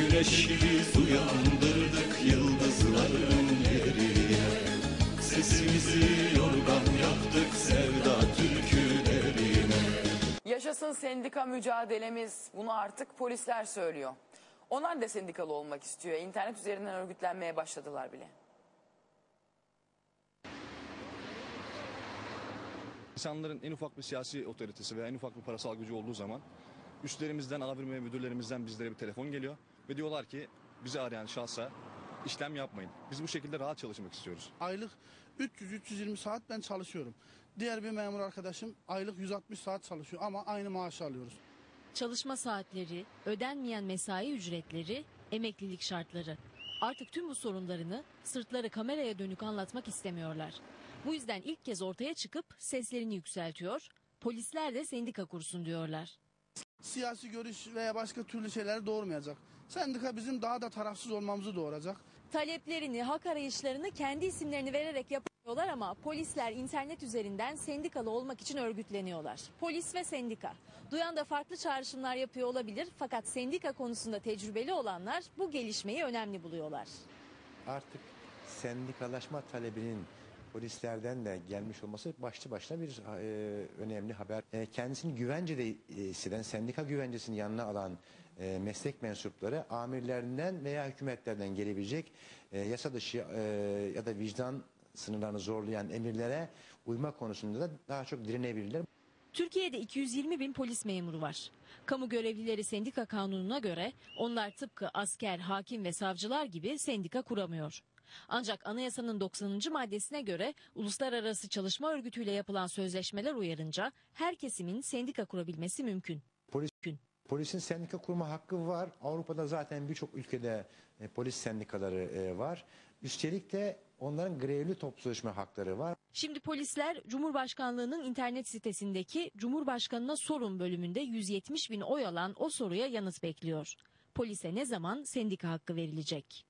Güneşi biz uyandırdık yıldızların geriye Sesimizi yorgan yaptık sevda türkülerine Yaşasın sendika mücadelemiz. Bunu artık polisler söylüyor. Onlar da sendikalı olmak istiyor. İnternet üzerinden örgütlenmeye başladılar bile. İnsanların en ufak bir siyasi otoritesi veya en ufak bir parasal gücü olduğu zaman üstlerimizden, ve müdürlerimizden bizlere bir telefon geliyor ve diyorlar ki bizi arayan şahsa işlem yapmayın. Biz bu şekilde rahat çalışmak istiyoruz. Aylık 300-320 saat ben çalışıyorum. Diğer bir memur arkadaşım aylık 160 saat çalışıyor ama aynı maaşı alıyoruz. Çalışma saatleri, ödenmeyen mesai ücretleri, emeklilik şartları. Artık tüm bu sorunlarını sırtları kameraya dönük anlatmak istemiyorlar. Bu yüzden ilk kez ortaya çıkıp seslerini yükseltiyor, polisler de sendika kursun diyorlar. Siyasi görüş veya başka türlü şeyler doğurmayacak. Sendika bizim daha da tarafsız olmamızı doğuracak. Taleplerini, hak arayışlarını kendi isimlerini vererek yapıyorlar ama polisler internet üzerinden sendikalı olmak için örgütleniyorlar. Polis ve sendika. Duyan da farklı çağrışımlar yapıyor olabilir fakat sendika konusunda tecrübeli olanlar bu gelişmeyi önemli buluyorlar. artık sendikalaşma talebinin polislerden de gelmiş olması başlı başına bir e, önemli haber. E, kendisini güvencede e, hisseden, sendika güvencesini yanına alan e, meslek mensupları amirlerinden veya hükümetlerden gelebilecek e, yasa dışı e, ya da vicdan sınırlarını zorlayan emirlere uyma konusunda da daha çok direnebilirler. Türkiye'de 220 bin polis memuru var. Kamu görevlileri sendika kanununa göre onlar tıpkı asker, hakim ve savcılar gibi sendika kuramıyor. Ancak anayasanın 90. maddesine göre uluslararası çalışma örgütüyle yapılan sözleşmeler uyarınca her kesimin sendika kurabilmesi mümkün. Polis, polisin sendika kurma hakkı var. Avrupa'da zaten birçok ülkede e, polis sendikaları e, var. Üstelik de onların grevli toplu sözleşme hakları var. Şimdi polisler Cumhurbaşkanlığının internet sitesindeki Cumhurbaşkanına sorun bölümünde 170 bin oy alan o soruya yanıt bekliyor. Polise ne zaman sendika hakkı verilecek?